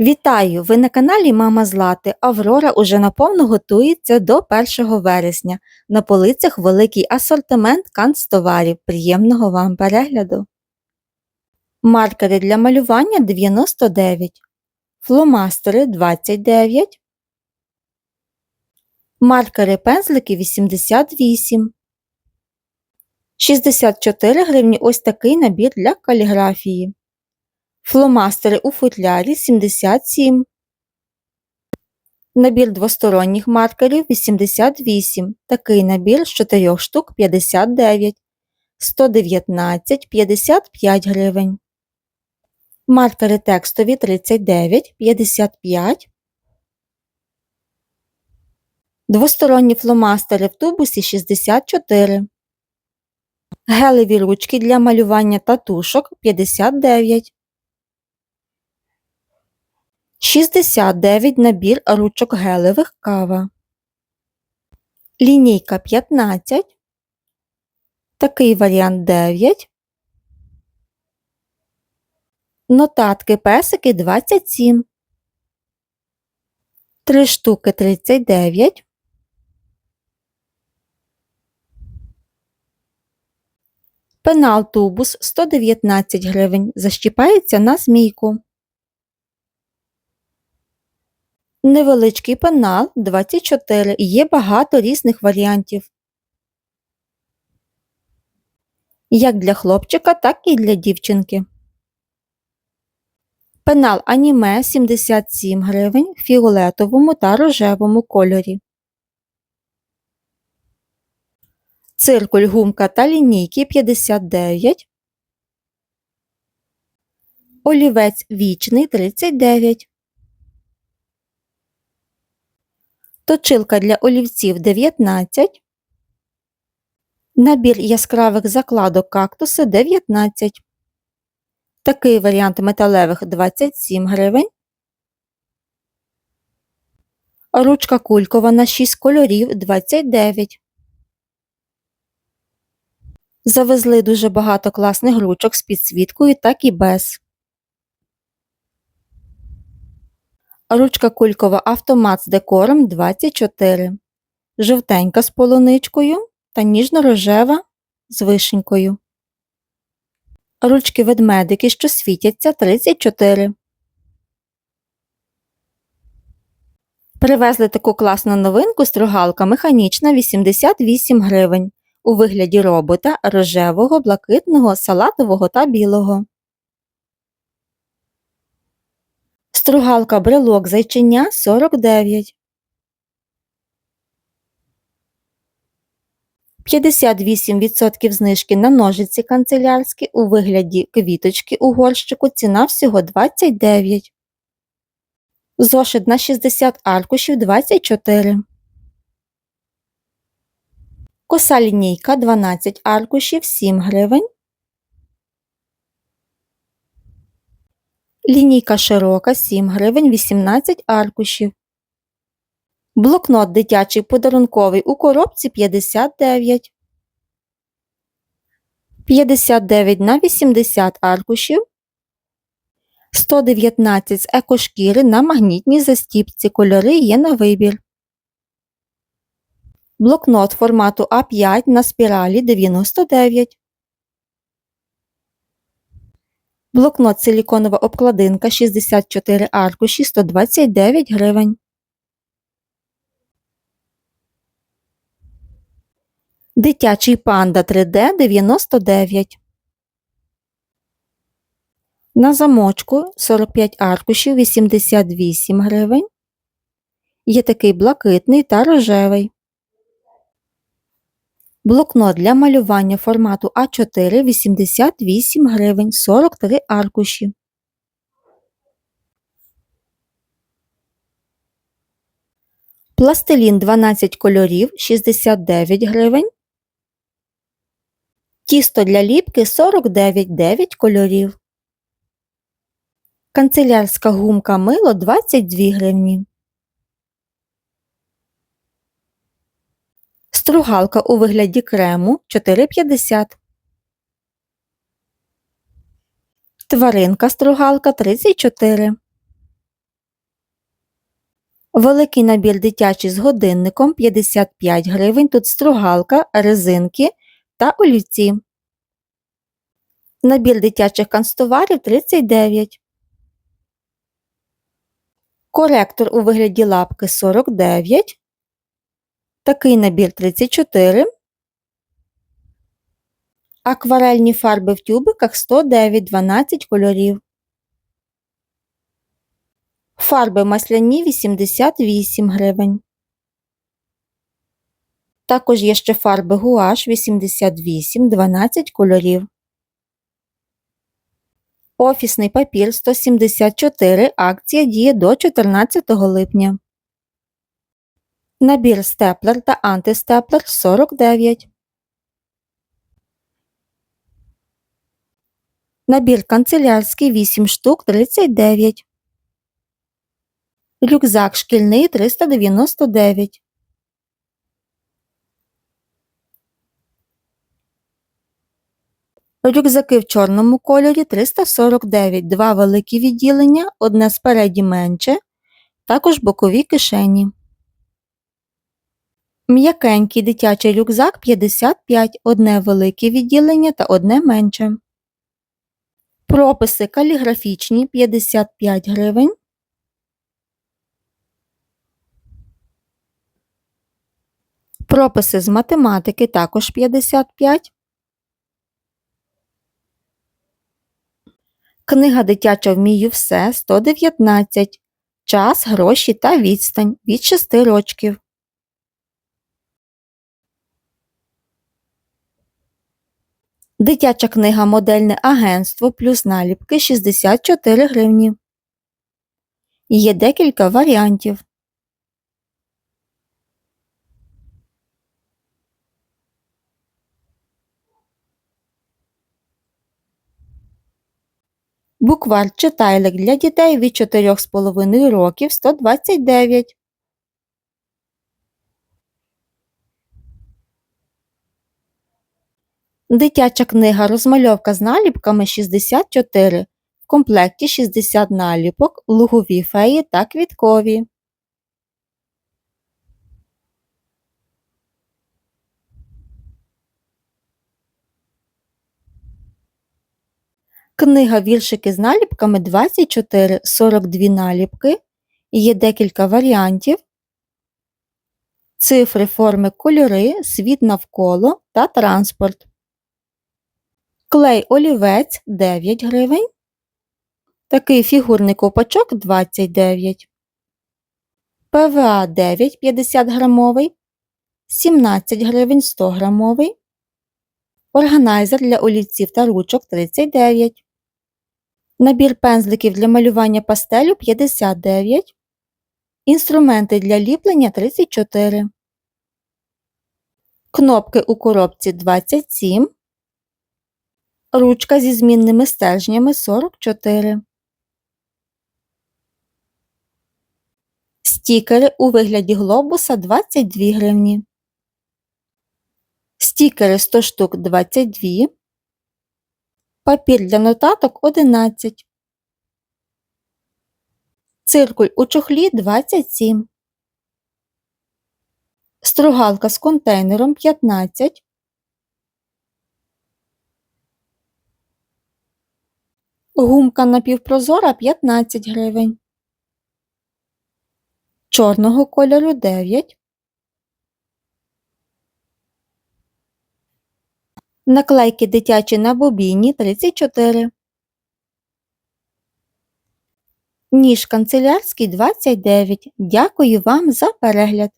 Вітаю! Ви на каналі Мама Злати. Аврора уже наповно готується до 1 вересня. На полицях великий асортимент канцтоварів. Приємного вам перегляду. Маркери для малювання 99. Фломастери 29. Маркери пензлики 88. 64 гривні ось такий набір для каліграфії. Фломастери у футлярі 77. Набір двосторонніх маркерів 88. Такий набір з 4 штук 59. 119 55 гривень. Маркери текстові 39 55. Двосторонні фломастери в тубусі 64. Гелеві ручки для малювання татушок 59. 69 набір ручок гелевих кава. Лінійка 15. Такий варіант 9. Нотатки песики 27. 3 штуки 39. Пенал тубус 119 гривень. Защіпається на змійку. Невеличкий пенал 24 і є багато різних варіантів. Як для хлопчика, так і для дівчинки. Пенал аніме 77 гривень в фіолетовому та рожевому кольорі. Циркуль гумка та лінійки 59. Олівець вічний 39. Точилка для олівців 19. Набір яскравих закладок кактуси 19. Такий варіант металевих 27 гривень. Ручка кулькова на 6 кольорів 29. Завезли дуже багато класних ручок з підсвіткою, так і без. Ручка кулькова автомат з декором 24. Жовтенька з полуничкою та ніжно-рожева з вишенькою. Ручки ведмедики, що світяться 34. Привезли таку класну новинку стругалка механічна 88 гривень у вигляді робота рожевого, блакитного, салатового та білого. Стругалка брелок зайчиня 49. 58% знижки на ножиці канцелярські у вигляді квіточки у горщику ціна всього 29. Зошит на 60 аркушів 24. Коса лінійка 12 аркушів 7 гривень. Лінійка широка 7 гривень 18 аркушів. Блокнот дитячий подарунковий у коробці 59. 59 на 80 аркушів. 119 з екошкіри на магнітній застіпці. Кольори є на вибір. Блокнот формату А5 на спіралі 99. Блокнот силіконова обкладинка 64 аркуші 129 гривень. Дитячий панда 3D 99. На замочку 45 аркушів 88 гривень. Є такий блакитний та рожевий. Блокнот для малювання формату А4 88 гривень 43 аркуші. Пластилін 12 кольорів 69 гривень. Тісто для ліпки 49 9 кольорів. Канцелярська гумка мило 22 гривні. Стругалка у вигляді крему 4,50. Тваринка стругалка 34. Великий набір дитячий з годинником 55 гривень. Тут стругалка, резинки та олівці. Набір дитячих канцтоварів 39. Коректор у вигляді лапки 49. Такий набір 34. Акварельні фарби в тюбиках 109 12 кольорів. Фарби масляні 88 гривень. Також є ще фарби гуаш 88 12 кольорів. Офісний папір 174 акція діє до 14 липня. Набір степлер та антистеплер 49. Набір канцелярський 8 штук 39. Рюкзак шкільний 399. Рюкзаки в чорному кольорі 349, два великі відділення, одне спереді менше, також бокові кишені. М'якенький дитячий рюкзак 55, одне велике відділення та одне менше. Прописи каліграфічні 55 гривень. Прописи з математики також 55. Книга дитяча вмію все 119. Час, гроші та відстань від 6 рочків. Дитяча книга Модельне агентство плюс наліпки 64 гривні. Є декілька варіантів. Буквар читайлик для дітей від 4,5 років 129. Дитяча книга розмальовка з наліпками 64. В комплекті 60 наліпок, лугові феї та квіткові. Книга віршики з наліпками 24, 42 наліпки. Є декілька варіантів. Цифри, форми, кольори, світ навколо та транспорт. Клей олівець 9 гривень. Такий фігурний копачок 29. ПВА 9 50 грамовий. 17 гривень 100 грамовий. Органайзер для олівців та ручок 39. Набір пензликів для малювання пастелю 59. Інструменти для ліплення 34. Кнопки у коробці 27. Ручка зі змінними стержнями 44. Стікери у вигляді глобуса 22 гривні. Стікери 100 штук 22. Папір для нотаток 11. Циркуль у чохлі 27. Стругалка з контейнером 15. Гумка напівпрозора 15 гривень. Чорного кольору 9. Наклейки дитячі на бобіні 34. Ніж канцелярський 29. Дякую вам за перегляд.